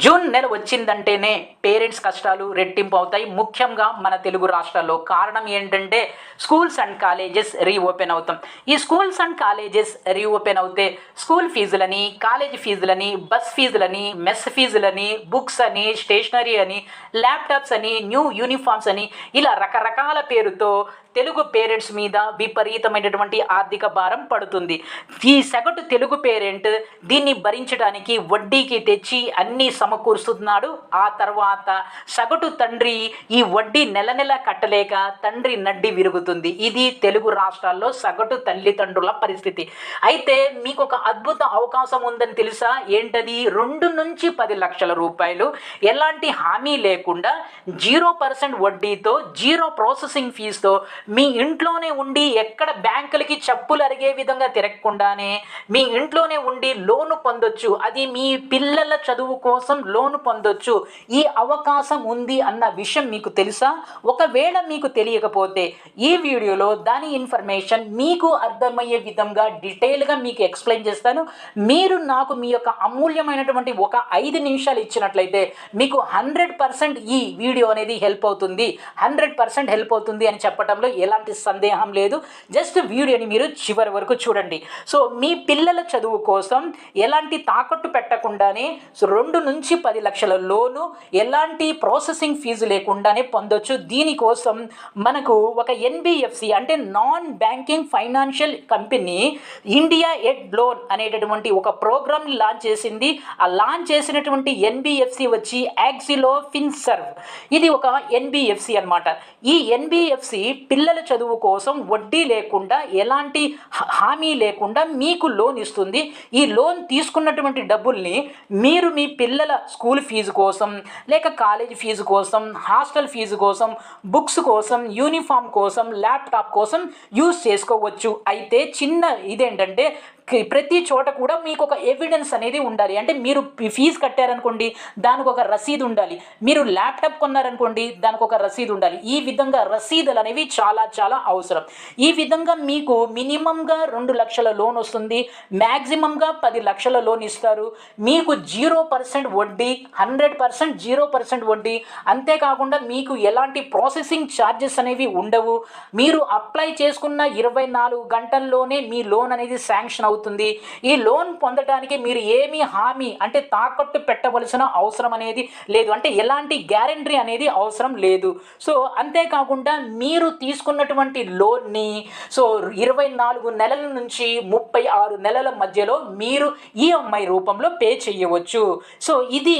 June నెల వచ్చిందంటేనే parents కష్టాలు రెట్టింపు అవుతాయి. ముఖ్యంగా మన తెలుగు రాష్ట్రాల్లో కారణం ఏంటంటే స్కూల్స్ అండ్ కాలేజెస్ రీఓపెన్ అవుతాం. ఈ స్కూల్స్ అండ్ కాలేజెస్ రీఓపెన్ అవుతే స్కూల్ ఫీజులని కాలేజ్ ఫీజులని బస్ ఫీజులని మెస్ ఫీజులని బుక్స్ అని స్టేషనరీ అని ల్యాప్టాప్స్ అని న్యూ యూనిఫామ్స్ అని ఇలా రకరకాల పేరుతో తెలుగు పేరెంట్స్ మీద విపరీతమైనటువంటి ఆర్థిక భారం పడుతుంది. ఈ సగటు తెలుగు పేరెంట్ దీన్ని భరించడానికి వడ్డీకి తెచ్చి అన్ని సమకూరుస్తున్నాడు. ఆ తర్వాత సగటు తండ్రి ఈ వడ్డీ నెల నెల కట్టలేక తండ్రి నడ్డి విరుగుతుంది. ఇది తెలుగు రాష్ట్రాల్లో సగటు తల్లిదండ్రుల పరిస్థితి. అయితే మీకు ఒక అద్భుత అవకాశం ఉందని తెలుసా? ఏంటది? రెండు నుంచి పది లక్షల రూపాయలు. ఎలాంటి హామీ లేకుండా జీరో పర్సెంట్ వడ్డీతో జీరో ప్రాసెసింగ్ ఫీజుతో మీ ఇంట్లోనే ఉండి ఎక్కడ బ్యాంకులకి చెప్పులు అరిగే విధంగా తిరగకుండానే మీ ఇంట్లోనే ఉండి లోను పొందొచ్చు. అది మీ పిల్లల చదువు కోసం లోను పొందొచ్చు. ఈ అవకాశం ఉంది అన్న విషయం మీకు తెలుసా? ఒకవేళ మీకు తెలియకపోతే ఈ వీడియోలో దాని ఇన్ఫర్మేషన్ మీకు అర్థమయ్యే విధంగా డీటెయిల్గా మీకు ఎక్స్ప్లెయిన్ చేస్తాను. మీరు నాకు మీ యొక్క అమూల్యమైనటువంటి ఒక ఐదు నిమిషాలు ఇచ్చినట్లయితే మీకు హండ్రెడ్ పర్సెంట్ ఈ వీడియో అనేది హెల్ప్ అవుతుంది. హండ్రెడ్ పర్సెంట్ హెల్ప్ అవుతుంది అని చెప్పడంలో ఎలాంటి సందేహం లేదు. జస్ట్ వీడియోని మీరు చివరి వరకు చూడండి. సో మీ పిల్లల చదువు కోసం ఎలాంటి తాకట్టు పెట్టకుండానే సో రెండు నుంచి పది లక్షల లోను ఎలాంటి ప్రాసెసింగ్ ఫీజు లేకుండానే పొందొచ్చు. దీనికోసం మనకు ఒక ఎన్బిఎఫ్సి అంటే non banking financial company India ed loan అనేటటువంటి ఒక ప్రోగ్రామ్ని లాంచ్ చేసింది. ఆ లాంచ్ చేసినటువంటి ఎన్బిఎఫ్సి వచ్చి యాక్సిలో ఫిన్సర్వ్ ఇది ఒక ఎన్బిఎఫ్సి అన్నమాట. ఈ ఎన్బిఎఫ్సి పిల్లల చదువు కోసం వడ్డీ లేకుండా ఎలాంటి హామీ లేకుండా మీకు లోన్ ఇస్తుంది. ఈ లోన్ తీసుకున్నటువంటి డబ్బుల్ని మీరు మీ పిల్లల స్కూల్ ఫీజు కోసం లేక కాలేజ్ ఫీజు కోసం హాస్టల్ ఫీజు కోసం బుక్స్ కోసం యూనిఫామ్ కోసం ల్యాప్టాప్ కోసం యూస్ చేసుకోవచ్చు. అయితే చిన్న ఇదేంటంటే ప్రతి చోట కూడా మీకు ఒక ఎవిడెన్స్ అనేది ఉండాలి. అంటే మీరు ఫీజు కట్టారనుకోండి దానికి ఒక రసీదు ఉండాలి. మీరు ల్యాప్టాప్ కొన్నారనుకోండి దానికి ఒక రసీదు ఉండాలి. ఈ విధంగా రసీదులు అనేవి చాలా చాలా అవసరం. ఈ విధంగా మీకు మినిమంగా రెండు లక్షల లోన్ వస్తుంది. మ్యాక్సిమంగా పది లక్షల లోన్ ఇస్తారు. మీకు జీరో పర్సెంట్ వడ్డీ హండ్రెడ్ పర్సెంట్ జీరో పర్సెంట్ వడ్డీ. అంతేకాకుండా మీకు ఎలాంటి ప్రాసెసింగ్ ఛార్జెస్ అనేవి ఉండవు. మీరు అప్లై చేసుకున్న ఇరవై నాలుగు గంటల్లోనే మీ లోన్ అనేది శాంక్షన్ అవుతుంది. అవుతుంది ఈ లోన్ పొందడానికి మీరు ఏమీ హామీ అంటే తాకట్టు పెట్టవలసిన అవసరం అనేది లేదు. అంటే ఎలాంటి గ్యారంటీ అనేది అవసరం లేదు. సో అంతేకాకుండా మీరు తీసుకున్నటువంటి లోన్ని సో ఇరవై నాలుగు నెలల నుంచి ముప్పై ఆరు నెలల మధ్యలో మీరు ఈఎంఐ రూపంలో పే చేయవచ్చు. సో ఇది